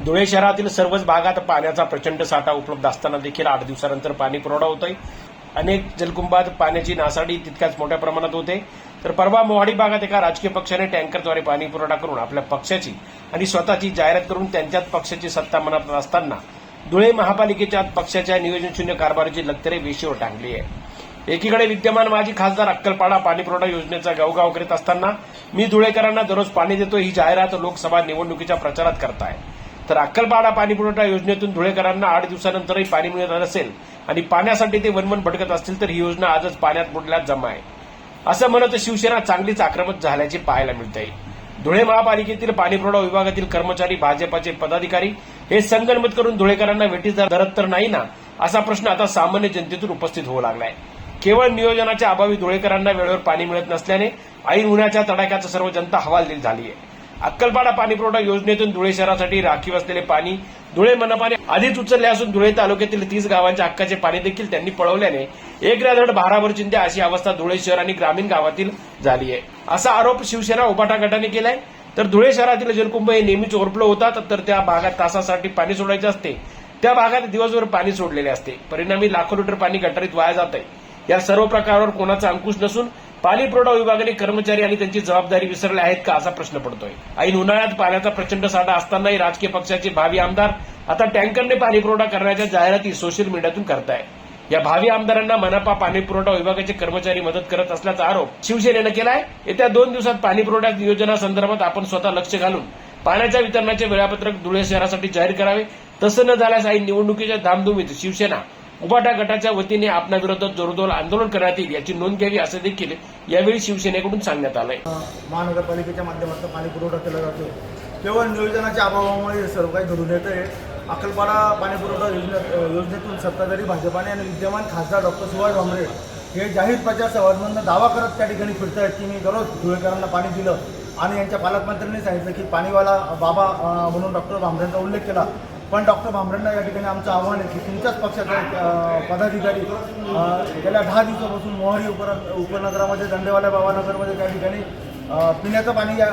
धुळे शहरातील सर्वच भागात पाण्याचा प्रचंड साठा उपलब्ध असताना देखील आठ दिवसानंतर पाणी पुरवठा होतोय. अनेक जलकुंभात पाण्याची नासाडी तितक्याच मोठ्या प्रमाणात होते. तर परवा मोहाडी भागात एका राजकीय पक्षाने टँकरद्वारे पाणी पुरवठा करून आपल्या पक्षाची आणि स्वतःची जाहिरात करून त्यांच्याच पक्षाची सत्ता मनात असताना धुळे महापालिकेच्या पक्षाच्या नियोजनशून्य कारभाराची लक्तरे वेशीवर टांगली आहे. एकीकडे विद्यमान माजी खासदार अक्कलपाडा पाणीपुरवठा योजनेचा गावगाव करीत असताना मी धुळेकरांना दररोज पाणी देतो ही जाहिरात लोकसभा निवडणुकीच्या प्रचारात करताय. तर अक्कलपाडा पाणीपुरवठा योजनेतून धुळेकरांना आठ दिवसानंतरही पाणी मिळत नसेल आणि पाण्यासाठी ते वनवन भटकत असतील तर ही योजना आजच पाण्यात बुडल्यात जमा आहे. असं म्हणत शिवसेना चांगलीच आक्रमक झाल्याचे पाहायला मिळत आहे धुळे महापालिकेतील पाणीपुरवठा विभागातील कर्मचारी भाजपाचे पदाधिकारी हे संगनमत करून धुळेकरांना वेटीस धरत तर नाही ना असा प्रश्न आता सामान्य जनतेतून उपस्थित होऊ लागलाय. केवळ नियोजनाच्या अभावी धुळेकरांना वेळेवर पाणी मिळत नसल्याने ऐन उन्हाच्या तडाख्याचं सर्व जनता हवालदिल झाली आहे अक्कलपाडा पाणीपुरवठा योजनेतून धुळे शहरासाठी राखीव असलेले पाणी धुळे मनपाने आधीच उचलले असून धुळे तालुक्यातील तीस गावांच्या हक्काचे पाणी देखील त्यांनी पळवल्याने एक राधड भाराभर चिंध्या अशी अवस्था धुळे शहर आणि ग्रामीण गावातील झाली आहे. असा आरोप शिवसेना उभाटा गटाने केलाय. तर धुळे शहरातील जलकुंभ हे नेहमीच ओव्हरफ्लो होतात. तर त्या भागात तासासाठी पाणी सोडायचे असते. त्या भागात दिवसभर पाणी सोडलेले असते. परिणामी लाखो लिटर पाणी गटारीत वाया जात आहे या सर्व प्रकारावर कोणाचा अंकुश नसून पाणीपुरवठा विभागाने कर्मचारी आणि त्यांची जबाबदारी विसरले आहेत का असा प्रश्न पडतोय. ऐन उन्हाळ्यात पाण्याचा प्रचंड साठा असतानाही राजकीय पक्षाचे भावी आमदार आता टँकरने पाणी पुरवठा करण्याच्या जाहिराती सोशल मीडियातून करताय. या भावी आमदारांना मनपा पाणीपुरवठा विभागाचे कर्मचारी मदत करत असल्याचा आरोप शिवसेनेनं केलाय. येत्या दोन दिवसात पाणीपुरवठा योजना नियोजनासंदर्भात आपण स्वतः लक्ष घालून पाण्याच्या वितरणाचे वेळापत्रक धुळे शहरासाठी जाहीर करावे. तसं न झाल्यास ऐन निवडणुकीच्या धामधुमीत शिवसेना उबाटा गटाच्या वतीने आपल्या विरोधात जोरदार आंदोलन करण्यात येईल याची नोंद घ्यावी असं देखील यावेळी शिवसेनेकडून सांगण्यात आलंय. महानगरपालिकेच्या माध्यमातून पाणी पुरवठा केला जातो. केवळ नियोजनाच्या अभावामुळे सर्व काही घडून येत आहे अकलपाडा पाणी पुरवठा योजने योजनेतून सत्ताधारी भाजपाने आणि विद्यमान खासदार डॉक्टर सुभाष भामरे हे जाहीर प्रचार सभांमधनं दावा करत त्या ठिकाणी फिरतायत की मी दररोज धुळेकरांना पाणी दिलं. आणि यांच्या पालकमंत्र्यांनी सांगितलं की पाणीवाला बाबा म्हणून डॉक्टर भामरेंचा उल्लेख केला. पण डॉक्टर भामरेंना या ठिकाणी आमचं आव्हान आहे की तुमच्याच पक्षाचा एक, पदाधिकारी गेल्या दहा दिवसापासून मोहरी उपर उपनगरामध्ये दंडेवाल्या बाबानगरमध्ये त्या ठिकाणी पिण्याचं पाणी या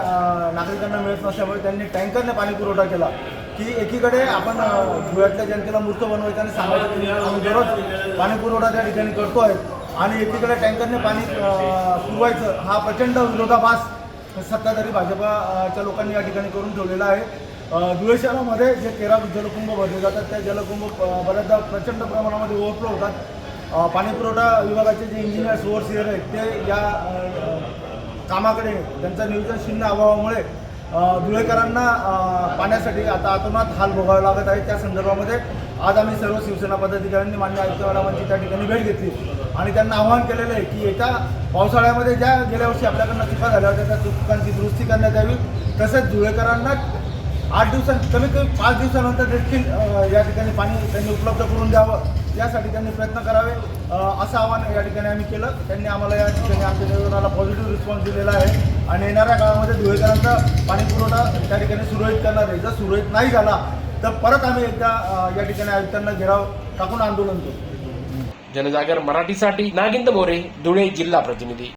नागरिकांना मिळत नसल्यामुळे त्यांनी टँकरने पाणी पुरवठा केला. की एकीकडे आपण धुळ्यातल्या जनतेला मूर्त बनवायचं आणि सांगायचं की आम्ही दररोज पाणी पुरवठा त्या ठिकाणी करतो आहे आणि एकीकडे टँकरने पाणी पुरवायचं हा प्रचंड विरोधाभास सत्ताधारी भाजपाच्या लोकांनी या ठिकाणी करून ठेवलेला आहे. धुळे शहरामध्ये जे तेरा जलकुंभ भरले जातात त्या जलकुंभ बऱ्याचदा प्रचंड प्रमाणामध्ये ओव्हरफ्लो होतात. पाणीपुरवठा पाणी पुरवठा विभागाचे जे इंजिनियर्स ओव्हरसिअर आहेत ते या कामाकडे त्यांचं नियोजन शून्य अभावामुळे धुळेकरांना पाण्यासाठी आता आतोनात हाल भोगावे लागत आहे. त्या संदर्भामध्ये आज आम्ही सर्व शिवसेना पदाधिकाऱ्यांनी मान्य आयुक्त मॅडमांची त्या ठिकाणी भेट घेतली. आणि त्यांना आवाहन केलेलं आहे की येत्या पावसाळ्यामध्ये ज्या गेल्या वर्षी आपल्याकडनं चुका झाल्या होत्या त्या चुकांची दुरुस्ती करण्यात यावी. तसेच धुळेकरांना आठ दिवसां कमीत कमी पाच दिवसानंतर देखील या ठिकाणी पाणी त्यांनी उपलब्ध करून द्यावं. यासाठी त्यांनी प्रयत्न करावे. असं आवाहन या ठिकाणी आम्ही केलं. त्यांनी आम्हाला या ठिकाणी आमच्या निवेदनाला पॉझिटिव्ह रिस्पॉन्स दिलेला आहे. आणि येणाऱ्या काळामध्ये धुळेकरांचा पाणी पुरवठा त्या ठिकाणी सुरळीत करणार आहे. जर सुरळीत नाही झाला तर परत आम्ही एकदा या ठिकाणी आयुक्तांना घेराव टाकून आंदोलन करू. जनजागर मराठीसाठी नागिंद मोरे धुळे जिल्हा प्रतिनिधी.